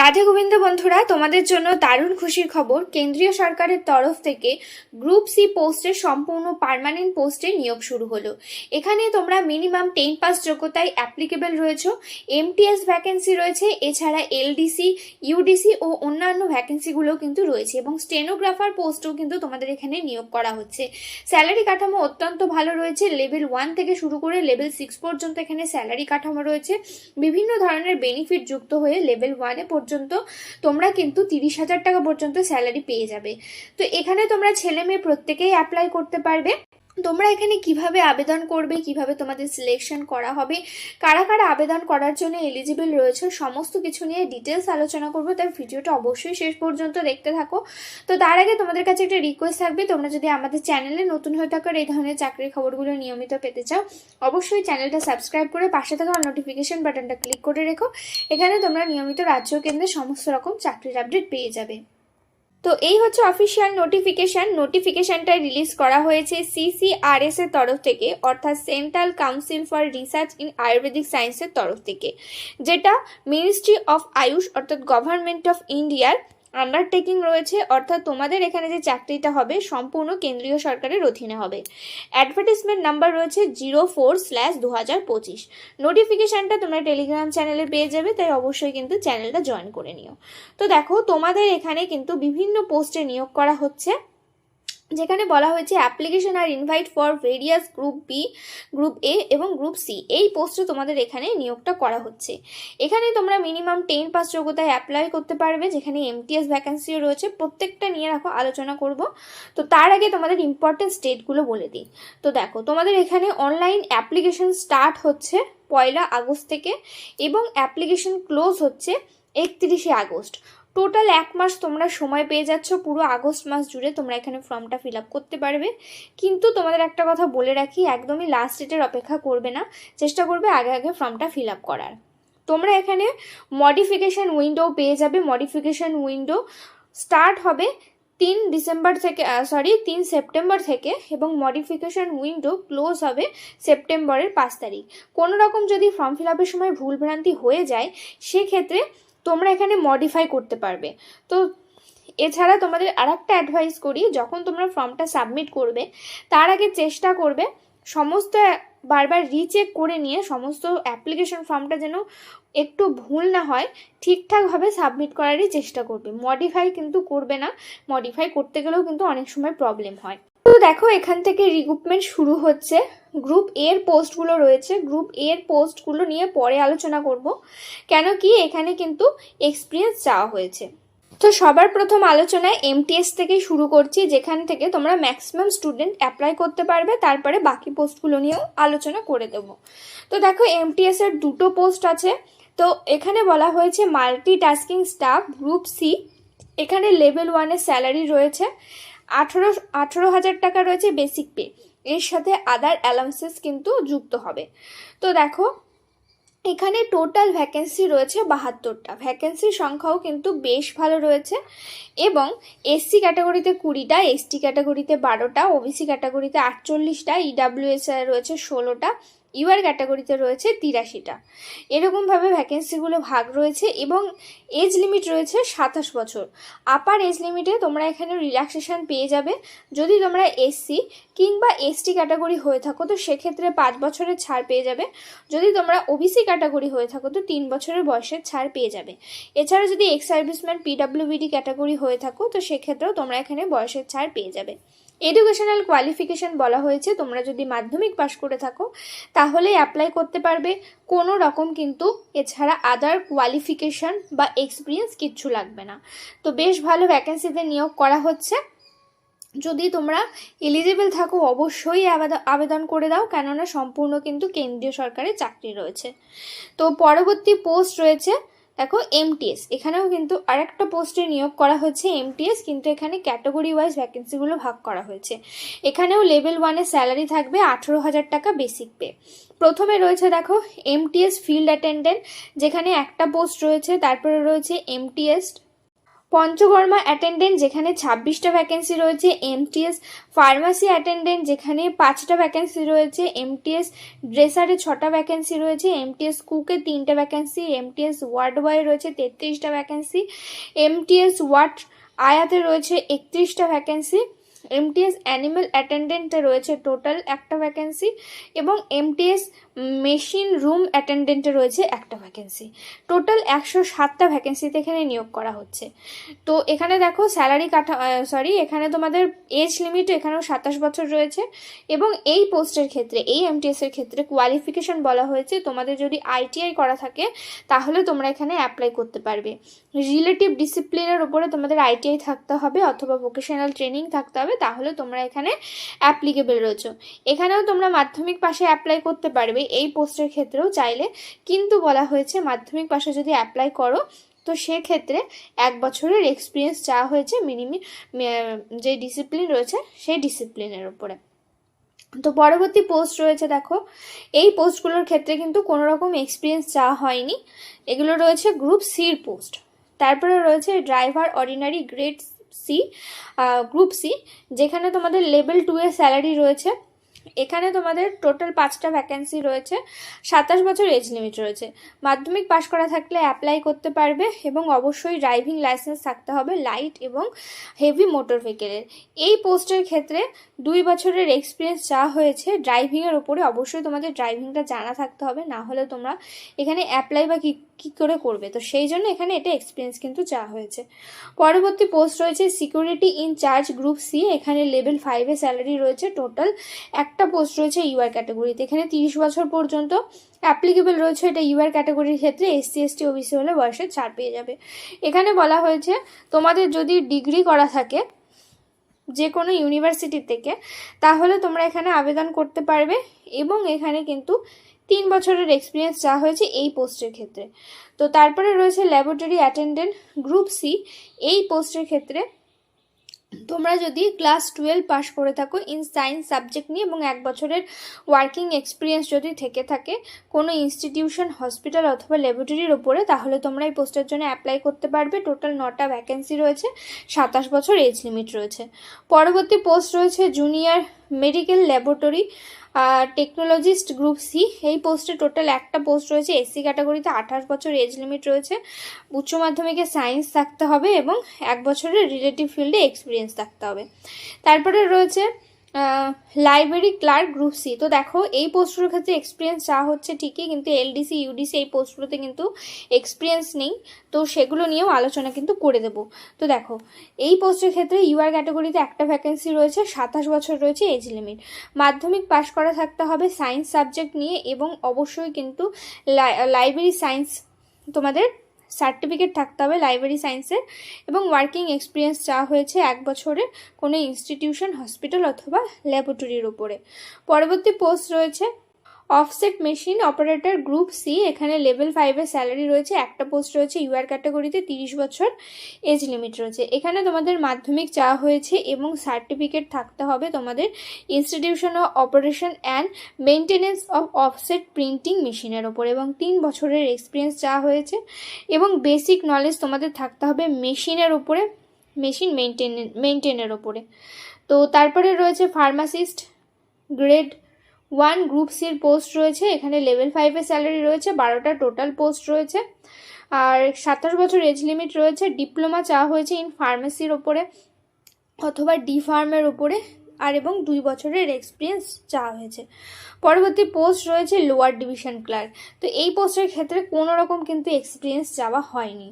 রাধে গোবিন্দ বন্ধুরা, তোমাদের জন্য দারুণ খুশির খবর। কেন্দ্রীয় সরকারের তরফ থেকে গ্রুপ সি পোস্টের সম্পূর্ণ পার্মানেন্ট পোস্টে নিয়োগ শুরু হলো। এখানে তোমরা মিনিমাম টেন পাস যোগ্যতায় অ্যাপ্লিকেবল রয়েছে। এমটিএস ভ্যাকেন্সি রয়েছে, এছাড়া এলডিসি, ইউডিসি ও অন্যান্য ভ্যাকেন্সিগুলো কিন্তু রয়েছে এবং স্টেনোগ্রাফার পোস্টও কিন্তু তোমাদের এখানে নিয়োগ করা হচ্ছে। স্যালারি কাঠামো অত্যন্ত ভালো রয়েছে, লেভেল ওয়ান থেকে শুরু করে লেভেল সিক্স পর্যন্ত এখানে স্যালারি কাঠামো রয়েছে। বিভিন্ন ধরনের বেনিফিট যুক্ত হয়ে লেভেল ওয়ানে পর্যন্ত তোমরা কিন্তু তিরিশ হাজার টাকা পর্যন্ত স্যালারি পেয়ে যাবে। তো এখানে তোমরা ছেলে মেয়ে প্রত্যেকেই অ্যাপ্লাই করতে পারবে। তোমরা এখানে কীভাবে আবেদন করবে, কীভাবে তোমাদের সিলেকশন করা হবে, কারা কারা আবেদন করার জন্য এলিজিবল রয়েছে, সমস্ত কিছু নিয়ে ডিটেলস আলোচনা করব। তাই ভিডিওটা অবশ্যই শেষ পর্যন্ত দেখতে থাকো। তো তার আগে তোমাদের কাছে একটা রিকোয়েস্ট থাকবে, তোমরা যদি আমাদের চ্যানেলে নতুন হয়ে থাকো এই ধরনের চাকরির খবরগুলো নিয়মিত পেতে চাও, অবশ্যই চ্যানেলটা সাবস্ক্রাইব করে পাশে থাকা নোটিফিকেশন বাটনটা ক্লিক করে রেখো। এখানে তোমরা নিয়মিত রাজ্য, কেন্দ্রে সমস্ত রকম চাকরির আপডেট পেয়ে যাবে। তো এই হচ্ছে অফিসিয়াল নোটিফিকেশন নোটিফিকেশনটা রিলিজ করা হয়েছে সিসিআরএস এর তরফ থেকে, অর্থাৎ central council for research in Ayurvedic সায়েন্সের তরফ থেকে, যেটা মিনিস্ট্রি অফ আয়ুষ অর্থাৎ গভর্নমেন্ট অফ ইন্ডিয়ার আন্ডারটেকিং রয়েছে, অর্থাৎ তোমাদের এখানে যে চাকরিটা হবে, সম্পূর্ণ কেন্দ্রীয় সরকারের অধীনে হবে। অ্যাডভার্টিসমেন্ট নাম্বার রয়েছে জিরো ফোর স্ল্যাশ দু হাজার পঁচিশ। নোটিফিকেশানটা তোমরা টেলিগ্রাম চ্যানেলে পেয়ে যাবে, তাই অবশ্যই কিন্তু চ্যানেলটা জয়েন করে নিও। তো দেখো, তোমাদের এখানে কিন্তু বিভিন্ন পোস্টে নিয়োগ করা হচ্ছে। যেখানে বলা হয়েছে application are invite for various group B group A এবং গ্রুপ সি এই পোস্টে তোমাদের এখানে নিয়োগটা করা হচ্ছে। এখানে তোমরা মিনিমাম টেন পাস যোগ্যতায় অ্যাপ্লাই করতে পারবে, যেখানে এমটিএস ভ্যাকেন্সিও রয়েছে। প্রত্যেকটা নিয়ে রাখো আলোচনা করব। তো তার আগে তোমাদের ইম্পর্টেন্ট স্টেটগুলো বলে দিই। তো দেখো, তোমাদের এখানে অনলাইন অ্যাপ্লিকেশন স্টার্ট হচ্ছে পয়লা আগস্ট থেকে এবং অ্যাপ্লিকেশন ক্লোজ হচ্ছে একত্রিশে আগস্ট। টোটাল এক মাস তোমরা সময় পেয়ে যাচ্ছ, পুরো আগস্ট মাস জুড়ে তোমরা এখানে ফর্মটা ফিল আপ করতে পারবে। কিন্তু তোমাদের একটা কথা বলে রাখি, একদমই লাস্ট ডেটের অপেক্ষা করবে না, চেষ্টা করবে আগে আগে ফর্মটা ফিল আপ করার। তোমরা এখানে মডিফিকেশান উইন্ডো পেয়ে যাবে মডিফিকেশান উইন্ডো স্টার্ট হবে তিন ডিসেম্বর থেকে সরি তিন সেপ্টেম্বর থেকে এবং মডিফিকেশান উইন্ডো ক্লোজ হবে সেপ্টেম্বরের পাঁচ তারিখ। কোনো রকম যদি ফর্ম ফিল আপের সময় ভুলভ্রান্তি হয়ে যায়, সেক্ষেত্রে তোমরা এখানে মডিফাই করতে পারবে। তো এছাড়া তোমাদের আর একটা অ্যাডভাইস করি, যখন তোমরা ফর্মটা সাবমিট করবে, তার আগে চেষ্টা করবে সমস্ত বারবার রিচেক করে নিয়ে সমস্ত অ্যাপ্লিকেশন ফর্মটা যেন একটু ভুল না হয়, ঠিকঠাকভাবে সাবমিট করারই চেষ্টা করবে। মডিফাই কিন্তু করবে না মডিফাই করতে গেলেও কিন্তু অনেক সময় প্রবলেম হয়। তো দেখো, এখান থেকে রিক্রুটমেন্ট শুরু হচ্ছে। গ্রুপ এর পোস্টগুলো রয়েছে। গ্রুপ এর পোস্টগুলো নিয়ে পরে আলোচনা করব। কেন কি এখানে কিন্তু এক্সপিরিয়েন্স চাওয়া হয়েছে। তো সবার প্রথম আলোচনায় এমটিএস থেকে শুরু করছি, যেখান থেকে তোমরা ম্যাক্সিমাম স্টুডেন্ট অ্যাপ্লাই করতে পারবে। তারপরে বাকি পোস্টগুলো নিয়েও আলোচনা করে দেব। তো দেখো এমটিএস এর দুটো পোস্ট আছে। তো এখানে বলা হয়েছে multi tasking staff group C এখানে লেভেল ওয়ানের স্যালারি রয়েছে। আঠেরো আঠেরো হাজার টাকা রয়েছে বেসিক পে এর সাথে আদার অ্যালাউন্সেস কিন্তু যুক্ত হবে। তো দেখো, এখানে টোটাল ভ্যাকেন্সি রয়েছে বাহাত্তরটা। ভ্যাকেন্সির সংখ্যাও কিন্তু বেশ ভালো রয়েছে এবং এসসি ক্যাটাগরিতে কুড়িটা এসটি ক্যাটাগরিতে বারোটা ওবিসি ক্যাটাগরিতে আটচল্লিশটা ইডাব্লিউএস রয়েছে ষোলোটা। ইউআর ক্যাটাগরিতে রয়েছে তিরাশিটা। এরকমভাবে ভ্যাকেন্সিগুলো ভাগ রয়েছে এবং এজ লিমিট রয়েছে সাতাশ বছর। আপার এজ লিমিটে তোমরা এখানে রিল্যাক্সেশন পেয়ে যাবে। যদি তোমরা এসসি কিংবা এসটি ক্যাটাগরি হয়ে থাকো তো সেক্ষেত্রে পাঁচ বছরের ছাড় পেয়ে যাবে। যদি তোমরা ওবিসি ক্যাটাগরি হয়ে থাকো তো তিন বছরের বয়সের ছাড় পেয়ে যাবে। এছাড়া যদি এক্স সার্ভিসম্যান পিডাব্লিউবিডি ক্যাটাগরি হয়ে থাকো তো সেক্ষেত্রেও তোমরা এখানে বয়সের ছাড় পেয়ে যাবে। এডুকেশনাল কোয়ালিফিকেশন বলা হয়েছে। তোমরা যদি মাধ্যমিক পাশ করে থাকো তাহলে অ্যাপ্লাই করতে পারবে। কোনো রকম কিন্তু এছাড়া আদার কোয়ালিফিকেশন বা এক্সপিরিয়েন্স কিচ্ছু লাগবে না। তো বেশ ভালো ভ্যাকেন্সিতে নিয়োগ করা হচ্ছে। যদি তোমরা এলিজিবল থাকো, অবশ্যই আবেদ- আবেদন করে দাও। কেননা সম্পূর্ণ কিন্তু কেন্দ্রীয় সরকারের চাকরি রয়েছে। তো পরবর্তী পোস্ট রয়েছে। দেখো এমটিএস এখানেও কিন্তু আরেকটা পোস্টে নিয়োগ করা হয়েছে এমটিএস কিন্তু এখানে ক্যাটাগরি ওয়াইজ ভ্যাকেন্সিগুলো ভাগ করা হয়েছে। এখানেও লেভেল ওয়ানে স্যালারি থাকবে আঠেরো হাজার টাকা বেসিক পে প্রথমে রয়েছে দেখো এমটিএস ফিল্ড অ্যাটেন্ডেন্ট যেখানে একটা পোস্ট রয়েছে, তারপরে রয়েছে এমটিএস পঞ্চকর্মা অ্যাটেন্ডেন্ট যেখানে ছাব্বিশটা ভ্যাকেন্সি রয়েছে এমটিএস ফার্মাসি অ্যাটেন্ডেন্ট যেখানে পাঁচটা ভ্যাকেন্সি রয়েছে এমটিএস ড্রেসারে ছটা ভ্যাকেন্সি রয়েছে এমটিএস কুকে তিনটা ভ্যাকেন্সি এমটিএস ওয়ার্ড বয়ে রয়েছে তেত্রিশটা ভ্যাকেন্সি এমটিএস ওয়ার্ড আয়াতে রয়েছে একত্রিশটা ভ্যাকেন্সি এমটিএস অ্যানিম্যাল অ্যাটেন্ডেন্টে রয়েছে টোটাল একটা ভ্যাকেন্সি এবং এমটিএস মেশিন রুম অ্যাটেন্ডেন্টে রয়েছে একটা ভ্যাকেন্সি টোটাল একশো সাতটা ভ্যাকেন্সিতে এখানে নিয়োগ করা হচ্ছে। তো এখানে দেখো স্যালারি কাঠা সরি এখানে তোমাদের এজ লিমিট এখানেও সাতাশ বছর রয়েছে এবং এই পোস্টের ক্ষেত্রে, এই এমটিএস এর ক্ষেত্রে কোয়ালিফিকেশন বলা হয়েছে। তোমাদের যদি আইটিআই করা থাকে, তাহলে তোমরা এখানে অ্যাপ্লাই করতে পারবে। রিলেটিভ ডিসিপ্লিনের উপরে তোমাদের আইটিআই থাকতে হবে অথবা ভোকেশনাল ট্রেনিং থাকতে হবে। তাহলে তোমরা এখানে অ্যাপ্লিকেবল রয়েছো। এখানেও তোমরা মাধ্যমিক পাশে অ্যাপ্লাই করতে পারবে, এই পোস্টের ক্ষেত্রেও চাইলে। কিন্তু বলা হয়েছে মাধ্যমিক পাশে যদি অ্যাপ্লাই করো, তো সেক্ষেত্রে এক বছরের এক্সপিরিয়েন্স চাওয়া হয়েছে মিনিমি যে ডিসিপ্লিন রয়েছে, সেই ডিসিপ্লিনের উপরে। তো পরবর্তী পোস্ট রয়েছে, দেখো। এই পোস্টগুলোর ক্ষেত্রে কিন্তু কোনো রকম এক্সপিরিয়েন্স চাওয়া হয়নি। এগুলো রয়েছে গ্রুপ সির পোস্ট তারপরে রয়েছে driver ordinary grade C group C যেখানে তোমাদের লেভেল টু এর স্যালারি রয়েছে। এখানে তোমাদের টোটাল পাঁচটা ভ্যাকেন্সি রয়েছে, সাতাশ বছর এজ লিমিট রয়েছে। মাধ্যমিক পাশ করা থাকলে অ্যাপ্লাই করতে পারবে এবং অবশ্যই ড্রাইভিং লাইসেন্স থাকতে হবে লাইট এবং হেভি মোটর ভেহিকেলের এই পোস্টের ক্ষেত্রে দুই বছরের এক্সপিরিয়েন্স চাওয়া হয়েছে ড্রাইভিংয়ের ওপরে অবশ্যই তোমাদের ড্রাইভিংটা জানা থাকতে হবে, না হলে তোমরা এখানে অ্যাপ্লাই বা কী কী করে করবে। তো সেই জন্য এখানে এটা এক্সপিরিয়েন্স কিন্তু চাওয়া হয়েছে। পরবর্তী পোস্ট রয়েছে security in charge group C এখানে লেভেল ফাইভে স্যালারি রয়েছে টোটাল একটা পোস্ট রয়েছে ইউআর ক্যাটাগরিতে এখানে তিরিশ বছর পর্যন্ত অ্যাপ্লিকেবল রয়েছে এটা ইউআর ক্যাটাগরির ক্ষেত্রে এসসি এসটি ওবিসি হলে বয়সের ছাড় পেয়ে যাবে। এখানে বলা হয়েছে, তোমাদের যদি ডিগ্রি করা থাকে যে কোনো ইউনিভার্সিটি থেকে, তাহলে তোমরা এখানে আবেদন করতে পারবে এবং এখানে কিন্তু তিন বছরের এক্সপিরিয়েন্স চাওয়া হয়েছে এই পোস্টের ক্ষেত্রে। তো তারপরে রয়েছে ল্যাবরেটরি অ্যাটেন্ডেন্ট গ্রুপ সি এই পোস্টের ক্ষেত্রে তোমরা যদি ক্লাস টুয়েলভ পাস করে থাকো ইন সায়েন্স সাবজেক্ট নিয়ে এবং এক বছরের ওয়ার্কিং এক্সপিরিয়েন্স যদি থেকে থাকে কোনো ইনস্টিটিউশন হসপিটাল অথবা ল্যাবরেটরির ওপরে, তাহলে তোমরা এই পোস্টের জন্য অ্যাপ্লাই করতে পারবে। টোটাল নটা ভ্যাকেন্সি রয়েছে, সাতাশ বছর এজ লিমিট রয়েছে। পরবর্তী পোস্ট রয়েছে junior medical laboratory technologist group C এই পোস্টে টোটাল একটা পোস্ট রয়েছে এসসি ক্যাটাগরিতে আঠাশ বছর এজ লিমিট রয়েছে। উচ্চ মাধ্যমিকে সায়েন্স থাকতে হবে এবং এক বছরের রিলেটিভ ফিল্ডে এক্সপিরিয়েন্স থাকতে হবে। তারপরে রয়েছে লাইব্রেরি ক্লার্ক গ্রুপ সি তো দেখো, এই পোস্টগুলোর ক্ষেত্রে এক্সপিরিয়েন্স চাওয়া হচ্ছে ঠিকই, কিন্তু এলডিসি ইউডিসি এই পোস্টগুলোতে কিন্তু এক্সপিরিয়েন্স নেই। তো সেগুলো নিয়েও আলোচনা কিন্তু করে দেব। তো দেখো, এই পোস্টের ক্ষেত্রে ইউআর ক্যাটাগরিতে একটা ভ্যাকেন্সি রয়েছে, সাতাশ বছর রয়েছে এজ লিমিট মাধ্যমিক পাশ করা থাকতে হবে সায়েন্স সাবজেক্ট নিয়ে এবং অবশ্যই কিন্তু লাইব্রেরি সায়েন্স তোমাদের সার্টিফিকেট থাকতে হবে লাইব্রেরি সায়েন্সের এবং ওয়ার্কিং এক্সপিরিয়েন্স চাওয়া হয়েছে এক বছরের কোনো ইনস্টিটিউশন, হসপিটাল অথবা ল্যাবরেটরির উপরে। পরবর্তী পোস্ট রয়েছে offset machine operator group C, এখানে লেভেল ফাইভের স্যালারি রয়েছে, একটা পোস্ট রয়েছে ইউআর ক্যাটাগরিতে তিরিশ বছর এজ লিমিট রয়েছে। এখানে তোমাদের মাধ্যমিক চাওয়া হয়েছে এবং সার্টিফিকেট থাকতে হবে তোমাদের institution of operation and maintenance of offset printing মেশিনের ওপর এবং তিন বছরের এক্সপিরিয়েন্স চাওয়া হয়েছে এবং বেসিক নলেজ তোমাদের থাকতে হবে মেশিনের উপরে মেশিন মেনটেন মেনটেনের ওপরে। তো তারপরে রয়েছে ফার্মাসিস্ট গ্রেড ওয়ান গ্রুপ সির পোস্ট রয়েছে, এখানে লেভেল ফাইভের স্যালারি রয়েছে, বারোটা টোটাল পোস্ট রয়েছে। আর সাতাশ বছর এজ লিমিট রয়েছে ডিপ্লোমা চাওয়া হয়েছে ইন ফার্মেসির ওপরে অথবা ডি ফার্মের ওপরে, আর এবং দুই বছরের এক্সপিরিয়েন্স চাওয়া হয়েছে। পরবর্তী পোস্ট রয়েছে লোয়ার ডিভিশন ক্লার্ক তো এই পোস্টের ক্ষেত্রে কোনো রকম কিন্তু এক্সপিরিয়েন্স চাওয়া হয়নি।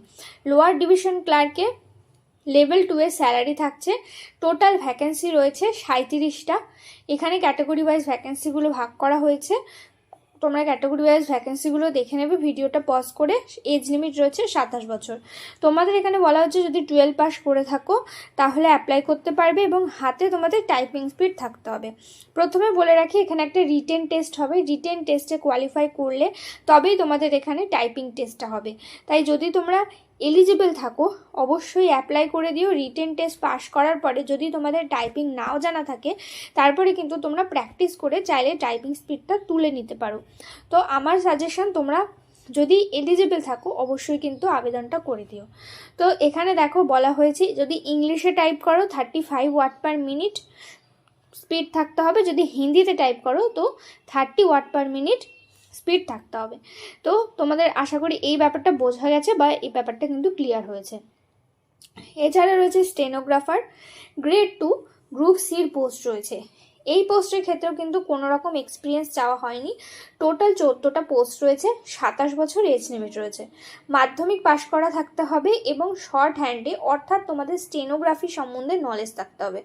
লোয়ার ডিভিশন ক্লার্কে লেভেল টু এর স্যালারি থাকছে। টোটাল ভ্যাকেন্সি রয়েছে সাঁত্রিশটা এখানে ক্যাটাগরি ওয়াইজ ভ্যাকেন্সিগুলো ভাগ করা হয়েছে। তোমরা ক্যাটাগরি ওয়াইজ ভ্যাকেন্সিগুলো দেখে নেবে ভিডিওটা পজ করে এজ লিমিট রয়েছে সাতাশ বছর। তোমাদের এখানে বলা হচ্ছে যদি টুয়েলভ পাস করে থাকো, তাহলে অ্যাপ্লাই করতে পারবে এবং হাতে তোমাদের টাইপিং স্পিড থাকতে হবে। প্রথমে বলে রাখি, এখানে একটা রিটেন টেস্ট হবে। রিটেন টেস্টে কোয়ালিফাই করলে তবেই তোমাদের এখানে টাইপিং টেস্টটা হবে। তাই যদি তোমরা এলিজিবল থাকো, অবশ্যই অ্যাপ্লাই করে দিও। রিটেন টেস্ট পাস করার পরে যদি তোমাদের টাইপিং নাও জানা থাকে, তারপরে কিন্তু তোমরা প্র্যাকটিস করে চাইলে টাইপিং স্পিডটা তুলে নিতে পারো। তো আমার সাজেশন তোমরা যদি এলিজিবল থাকো, অবশ্যই কিন্তু আবেদনটা করে দিও। তো এখানে দেখো বলা হয়েছে, যদি ইংলিশে টাইপ করো thirty five word per minute speed থাকতে হবে। যদি হিন্দিতে টাইপ করো, তো thirty word per minute speed থাকতে হবে। তো তোমাদের আশা করি এই ব্যাপারটা বোঝা গেছে বা এই ব্যাপারটা কিন্তু ক্লিয়ার হয়েছে। এছাড়া রয়েছে স্টেনোগ্রাফার গ্রেড টু গ্রুপ সির পোস্ট রয়েছে। এই পোস্টের ক্ষেত্রেও কিন্তু কোনো রকম এক্সপিরিয়েন্স চাওয়া হয়নি। টোটাল চোদ্দোটা পোস্ট রয়েছে, সাতাশ বছর এজ লিমিট রয়েছে। মাধ্যমিক পাশ করা থাকতে হবে এবং শর্ট হ্যান্ডে অর্থাৎ তোমাদের স্টেনোগ্রাফি সম্বন্ধে নলেজ থাকতে হবে।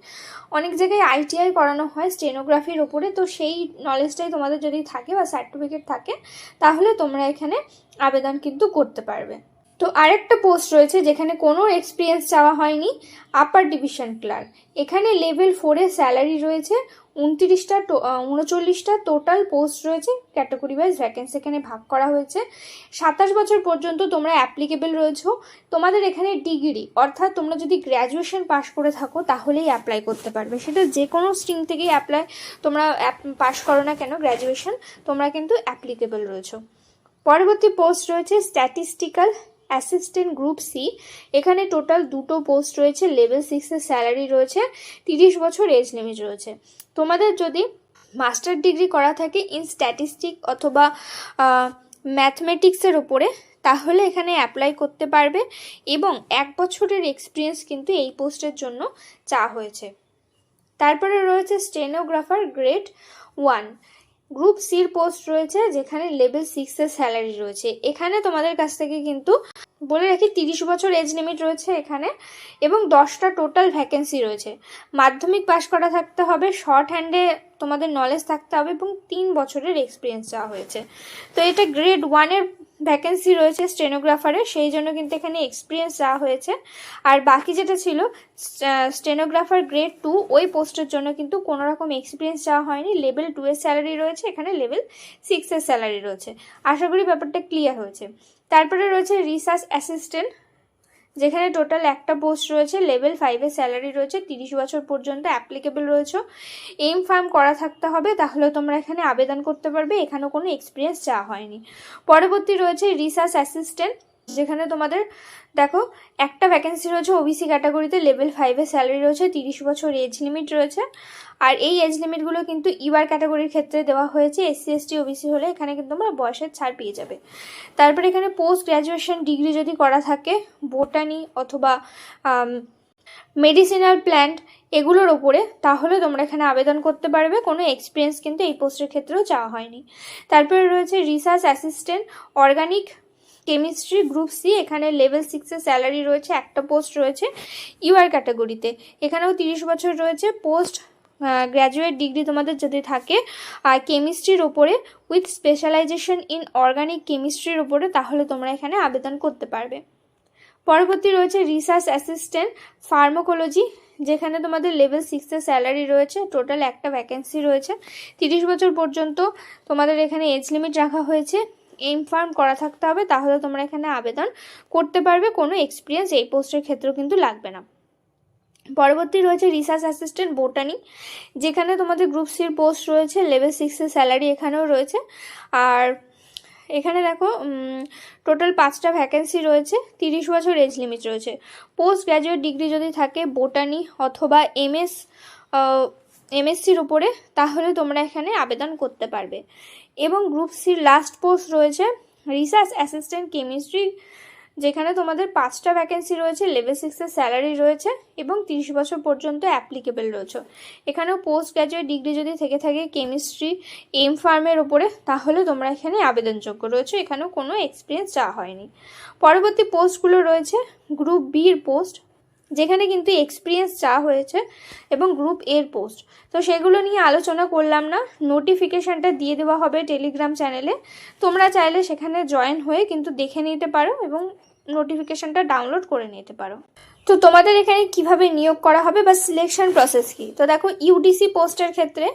অনেক জায়গায় আইটিআই করানো হয় স্টেনোগ্রাফির ওপরে তো সেই নলেজটাই তোমাদের যদি থাকে বা সার্টিফিকেট থাকে, তাহলে তোমরা এখানে আবেদন কিন্তু করতে পারবে। তো আরেকটা পোস্ট রয়েছে যেখানে কোনো এক্সপিরিয়েন্স চাওয়া হয়নি আপার ডিভিশন ক্লার্ক এখানে লেভেল ফোরে স্যালারি রয়েছে উনত্রিশটা উনচল্লিশটা টোটাল পোস্ট রয়েছে ক্যাটাগরি ওয়াইজ ভ্যাকেন্সি এখানে ভাগ করা হয়েছে। সাতাশ বছর পর্যন্ত তোমরা অ্যাপ্লিকেবল রয়েছো। তোমাদের এখানে ডিগ্রি অর্থাৎ তোমরা যদি গ্র্যাজুয়েশন পাশ করে থাকো, তাহলেই অ্যাপ্লাই করতে পারবে। সেটা যে কোনো স্ট্রিম থেকেই অ্যাপ্লাই তোমরা পাশ করো না কেন গ্র্যাজুয়েশন তোমরা কিন্তু অ্যাপ্লিকেবল রয়েছো। পরবর্তী পোস্ট রয়েছে স্ট্যাটিস্টিক্যাল অ্যাসিস্ট্যান্ট গ্রুপ সি এখানে টোটাল দুটো পোস্ট রয়েছে লেভেল সিক্সের স্যালারি রয়েছে, তিরিশ বছর এজ লিমিট রয়েছে। তোমাদের যদি মাস্টার ডিগ্রি করা থাকে ইন স্ট্যাটিস্টিক অথবা ম্যাথমেটিক্সের ওপরে তাহলে এখানে অ্যাপ্লাই করতে পারবে এবং এক বছরের এক্সপিরিয়েন্স কিন্তু এই পোস্টের জন্য চা হয়েছে। তারপরে রয়েছে স্টেনোগ্রাফার গ্রেড ওয়ান গ্রুপ সির পোস্ট রয়েছে, যেখানে লেভেল সিক্সের স্যালারি রয়েছে। এখানে তোমাদের কাছ থেকে কিন্তু বলে রাখি, তিরিশ বছর এজ লিমিট রয়েছে এখানে, এবং দশটা টোটাল ভ্যাকেন্সি রয়েছে। মাধ্যমিক পাশ করা থাকতে হবে শর্ট হ্যান্ডে তোমাদের নলেজ থাকতে হবে, এবং তিন বছরের এক্সপিরিয়েন্স চাওয়া হয়েছে। তো এটা গ্রেড ওয়ানের ভ্যাকেন্সি রয়েছে স্টেনোগ্রাফারে সেই জন্য কিন্তু এখানে এক্সপিরিয়েন্স যাওয়া হয়েছে। আর বাকি যেটা ছিল স্টেনোগ্রাফার গ্রেড টু ওই পোস্টের জন্য কিন্তু কোনো রকম এক্সপিরিয়েন্স যাওয়া হয়নি। লেভেল টু এর স্যালারি রয়েছে, এখানে লেভেল সিক্সের স্যালারি রয়েছে। আশা করি ব্যাপারটা ক্লিয়ার হয়েছে। তারপরে রয়েছে রিসার্চ অ্যাসিস্ট্যান্ট যেখানে টোটাল একটা পোস্ট রয়েছে লেভেল ফাইভের স্যালারি রয়েছে, তিরিশ বছর পর্যন্ত অ্যাপ্লিকেবল রয়েছে। এম ফার্ম করা থাকতে হবে, তাহলে তোমরা এখানে আবেদন করতে পারবে, এখানেও কোনো এক্সপিরিয়েন্স চাওয়া হয়নি। পরবর্তী রয়েছে রিসার্চ অ্যাসিস্ট্যান্ট যেখানে তোমাদের, দেখো, একটা ভ্যাকেন্সি রয়েছে ওবিসি ক্যাটাগরিতে লেভেল ফাইভের স্যালারি রয়েছে, তিরিশ বছর এজ লিমিট রয়েছে। আর এই এজ লিমিটগুলো কিন্তু ইবার ক্যাটাগরির ক্ষেত্রে দেওয়া হয়েছে এসসি এসটি ওবিসি হলে এখানে কিন্তু তোমরা বয়সের ছাড় পেয়ে যাবে। তারপরে এখানে পোস্ট গ্র্যাজুয়েশন ডিগ্রি যদি করা থাকে বোটানি অথবা মেডিসিনাল প্ল্যান্ট এগুলোর ওপরে, তাহলে তোমরা এখানে আবেদন করতে পারবে, কোনো এক্সপিরিয়েন্স কিন্তু এই পোস্টের ক্ষেত্রেও চাওয়া হয়নি। তারপরে রয়েছে research assistant organic chemistry group C এখানে লেভেল সিক্সের স্যালারি রয়েছে, একটা পোস্ট রয়েছে ইউআর ক্যাটাগরিতে এখানেও তিরিশ বছর রয়েছে পোস্ট গ্র্যাজুয়েট ডিগ্রি তোমাদের যদি থাকে, আর কেমিস্ট্রির ওপরে উইথ স্পেশালাইজেশন ইন অর্গানিক কেমিস্ট্রির ওপরে তাহলে তোমরা এখানে আবেদন করতে পারবে। পরবর্তী রয়েছে রিসার্চ অ্যাসিস্ট্যান্ট ফার্মাকোলজি যেখানে তোমাদের লেভেল সিক্সের স্যালারি রয়েছে টোটাল একটা ভ্যাকেন্সি রয়েছে। তিরিশ বছর পর্যন্ত তোমাদের এখানে এজ লিমিট রাখা হয়েছে। এম ফার্ম করা থাকতে হবে, তাহলে তোমরা এখানে আবেদন করতে পারবে। কোনো এক্সপিরিয়েন্স এই পোস্টের ক্ষেত্রেও কিন্তু লাগবে না। পরবর্তী রয়েছে রিসার্চ অ্যাসিস্ট্যান্ট বোটানি যেখানে তোমাদের গ্রুপ সির পোস্ট রয়েছে লেভেল সিক্সের স্যালারি এখানেও রয়েছে। আর এখানে দেখো টোটাল পাঁচটা ভ্যাকেন্সি রয়েছে, তিরিশ বছর এজ লিমিট রয়েছে। পোস্ট গ্র্যাজুয়েট ডিগ্রি যদি থাকে বোটানি অথবা এমএস এমএসসির উপরে, তাহলে তোমরা এখানে আবেদন করতে পারবে। এবং গ্রুপ সির লাস্ট পোস্ট রয়েছে রিসার্চ অ্যাসিস্ট্যান্ট কেমিস্ট্রি যেখানে তোমাদের পাঁচটা ভ্যাকেন্সি রয়েছে লেভেল সিক্সের স্যালারি রয়েছে এবং তিরিশ বছর পর্যন্ত অ্যাপ্লিকেবল রয়েছে। এখানেও পোস্ট গ্র্যাজুয়েট ডিগ্রি যদি থেকে থাকে কেমিস্ট্রি এম ফার্মের ওপরে তাহলে তোমরা এখানে আবেদনযোগ্য রয়েছে। এখানেও কোনো এক্সপিরিয়েন্স চাওয়া হয়নি। পরবর্তী পোস্টগুলো রয়েছে গ্রুপ বির পোস্ট যেখানে কিন্তু এক্সপিরিয়েন্স চা হয়েছে এবং গ্রুপ এর পোস্ট তো সেগুলো নিয়ে আলোচনা করলাম না নোটিফিকেশানটা দিয়ে দেওয়া হবে টেলিগ্রাম চ্যানেলে তোমরা চাইলে সেখানে জয়েন হয়ে কিন্তু দেখে নিতে পারো এবং নোটিফিকেশানটা ডাউনলোড করে নিতে পারো। তো তোমাদের এখানে কীভাবে নিয়োগ করা হবে বা সিলেকশন প্রসেস কি? তো দেখো ইউডিসি পোস্টের ক্ষেত্রে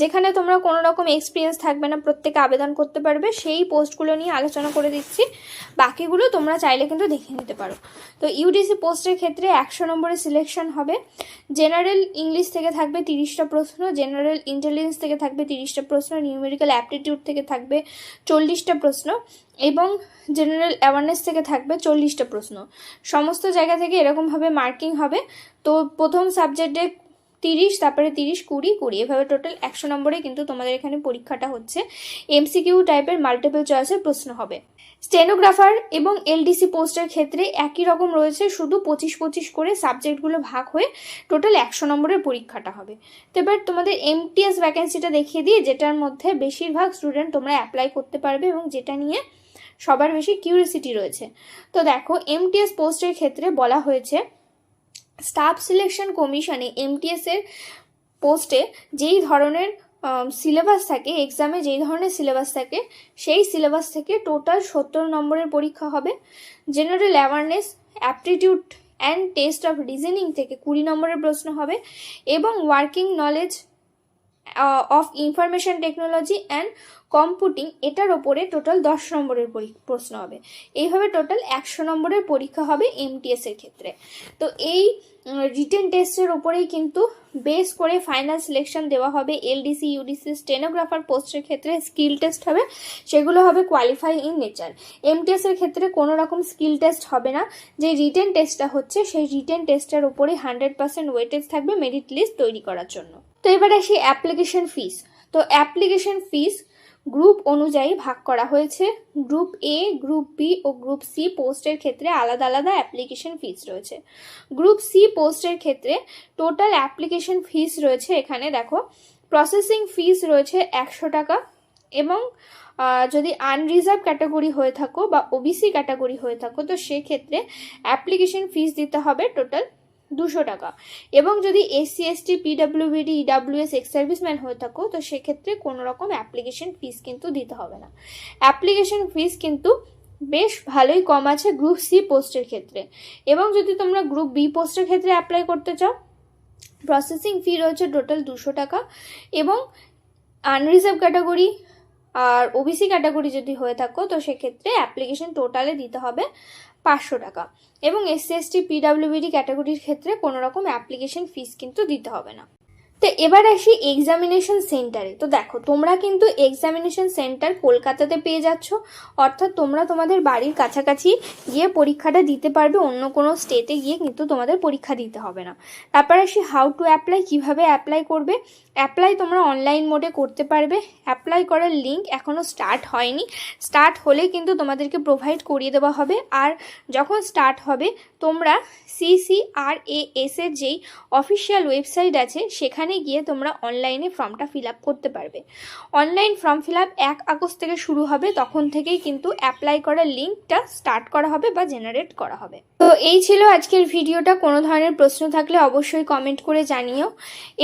যেখানে তোমরা কোনো রকম এক্সপিরিয়েন্স থাকবে না, প্রত্যেকে আবেদন করতে পারবে, সেই পোস্টগুলো নিয়ে আলোচনা করে দিচ্ছি। বাকিগুলো তোমরা চাইলে কিন্তু দেখে নিতে পারো। তো ইউডিসি পোস্টের ক্ষেত্রে একশো নম্বরে সিলেকশন হবে। জেনারেল ইংলিশ থেকে থাকবে তিরিশটা প্রশ্ন জেনারেল ইন্টেলিজেন্স থেকে থাকবে তিরিশটা প্রশ্ন নিউমেরিক্যাল অ্যাপটিটিউড থেকে থাকবে চল্লিশটা প্রশ্ন। এবং জেনারেল অ্যাওয়ারনেস থেকে থাকবে চল্লিশটা প্রশ্ন। সমস্ত জায়গা থেকে এরকমভাবে মার্কিং হবে। তো প্রথম সাবজেক্টে তিরিশ, তারপরে তিরিশ, কুড়ি কুড়ি। এভাবে টোটাল একশো নম্বরে কিন্তু তোমাদের এখানে পরীক্ষাটা হচ্ছে। এমসিকিউ টাইপের মাল্টিপল চয়েসের প্রশ্ন হবে। স্টেনোগ্রাফার এবং এলডিসি পোস্টের ক্ষেত্রে একই রকম রয়েছে, শুধু পঁচিশ পঁচিশ করে সাবজেক্টগুলো ভাগ হয়ে টোটাল একশো নম্বরের পরীক্ষাটা হবে। তো এবার তোমাদের এমটিএস ভ্যাকেন্সিটা দেখিয়ে দিই, যেটার মধ্যে বেশিরভাগ স্টুডেন্ট তোমরা অ্যাপ্লাই করতে পারবে এবং যেটা নিয়ে সবার বেশি কিউরিয়াসিটি রয়েছে। তো দেখো এমটিএস পোস্টের ক্ষেত্রে বলা হয়েছে স্টাফ সিলেকশন কমিশনে এমটিএস এর পোস্টে যেই ধরনের সিলেবাস থাকে এক্সামে যেই ধরনের সিলেবাস থাকে, সেই সিলেবাস থেকে টোটাল সত্তর নম্বরের পরীক্ষা হবে। General awareness aptitude and test of reasoning থেকে কুড়ি নম্বরের প্রশ্ন হবে এবং working knowledge of information technology and computing এটার ওপরে টোটাল দশ নম্বরের প্রশ্ন হবে। এইভাবে টোটাল একশো নম্বরের পরীক্ষা হবে এমটিএস এর ক্ষেত্রে। তো এই রিটেন টেস্টের ওপরেই কিন্তু বেস করে ফাইনাল সিলেকশন দেওয়া হবে এলডিসি ইউডিসি স্টেনোগ্রাফার পোস্টের ক্ষেত্রে স্কিল টেস্ট হবে, সেগুলো হবে কোয়ালিফাই ইন নেচার এমটিএস এর ক্ষেত্রে কোনো রকম স্কিল টেস্ট হবে না। যে রিটেন টেস্টটা হচ্ছে, সেই রিটেন টেস্টের উপরে হান্ড্রেড পার্সেন্ট ওয়েটেজ থাকবে মেরিট লিস্ট তৈরি করার জন্য। এবার আসি অ্যাপ্লিকেশন ফিস তো অ্যাপ্লিকেশন ফিস গ্রুপ অনুযায়ী ভাগ করা হয়েছে। গ্রুপ এ গ্রুপ বি ও গ্রুপ সি পোস্টের ক্ষেত্রে আলাদা আলাদা অ্যাপ্লিকেশন ফিস রয়েছে। গ্রুপ সি পোস্টের ক্ষেত্রে টোটাল অ্যাপ্লিকেশন ফিস রয়েছে এখানে দেখো। প্রসেসিং ফিস রয়েছে একশো টাকা এবং যদি আনরিজার্ভ ক্যাটাগরি হয়ে থাকো বা ওবিসি ক্যাটাগরি হয়ে থাকো, তো সেক্ষেত্রে অ্যাপ্লিকেশন ফিস দিতে হবে টোটাল দুশো টাকা। এবং যদি SC ST PWBD EWS ex serviceman হয়ে থাকো, তো সেক্ষেত্রে কোনো রকম অ্যাপ্লিকেশন ফিস কিন্তু দিতে হবে না। অ্যাপ্লিকেশন ফিস কিন্তু বেশ ভালোই কম আছে গ্রুপ সি পোস্টের ক্ষেত্রে। এবং যদি তোমরা গ্রুপ বি পোস্টের ক্ষেত্রে অ্যাপ্লাই করতে চাও প্রসেসিং ফি রয়েছে টোটাল দুশো টাকা। এবং আনরিজার্ভ ক্যাটাগরি আর ওবিসি ক্যাটাগরি যদি হয়ে থাকো, তো সেক্ষেত্রে অ্যাপ্লিকেশন টোটালে দিতে হবে। পাঁচশো টাকা। এবং এসসি এসটি পিডাব্লিউবিডি ক্যাটাগরির ক্ষেত্রে কোনো রকম অ্যাপ্লিকেশন ফিস কিন্তু দিতে হবে না। তো এবার আসি এক্সামিনেশন সেন্টারে তো দেখো, তোমরা কিন্তু এক্সামিনেশন সেন্টার কলকাতাতে পেয়ে যাচ্ছ। অর্থাৎ তোমরা তোমাদের বাড়ির কাছাকাছি গিয়ে পরীক্ষাটা দিতে পারবে, অন্য কোনো স্টেটে গিয়ে কিন্তু তোমাদের পরীক্ষা দিতে হবে না। তারপর আসি হাউ টু অ্যাপ্লাই কীভাবে অ্যাপ্লাই করবে। অ্যাপ্লাই তোমরা অনলাইন মোডে করতে পারবে। অ্যাপ্লাই করার লিঙ্ক এখনও স্টার্ট হয়নি। স্টার্ট হলে কিন্তু তোমাদেরকে প্রোভাইড করিয়ে দেওয়া হবে। আর যখন স্টার্ট হবে, তোমরা সিসিআরএএস এর যেই অফিসিয়াল ওয়েবসাইট আছে, সেখানে গিয়ে তোমরা অনলাইনে ফর্মটা ফিল আপ করতে পারবে। অনলাইন ফর্ম ফিল আপ এক আগস্ট থেকে শুরু হবে। তখন থেকেই কিন্তু অ্যাপ্লাই করার লিঙ্কটা স্টার্ট করা হবে বা জেনারেট করা হবে। তো এই ছিল আজকের ভিডিওটা। কোনো ধরনের প্রশ্ন থাকলে অবশ্যই কমেন্ট করে জানিও।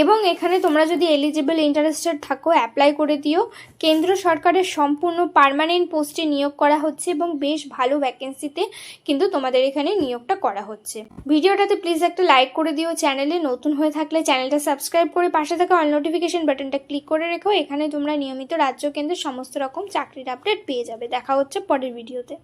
এবং এখানে তোমরা যদি এলিজিবল ইন্টারেস্টেড থাকো অ্যাপ্লাই করে দিও। কেন্দ্র সরকারের সম্পূর্ণ পার্মানেন্ট পোস্টে নিয়োগ করা হচ্ছে এবং বেশ ভালো ভ্যাকেন্সিতে কিন্তু তোমাদের এখানে নিয়োগটা করা হচ্ছে। ভিডিওটাতে প্লিজ একটা লাইক করে দিও। চ্যানেলে নতুন হয়ে থাকলে চ্যানেলটা সাবস্ক্রাইব করে পাশে থাকা অল নোটিফিকেশন বাটনটা ক্লিক করে রেখো। এখানে তোমরা নিয়মিত রাজ্য কেন্দ্রের সমস্ত রকম চাকরির আপডেট পেয়ে যাবে। দেখা হচ্ছে পরের ভিডিওতে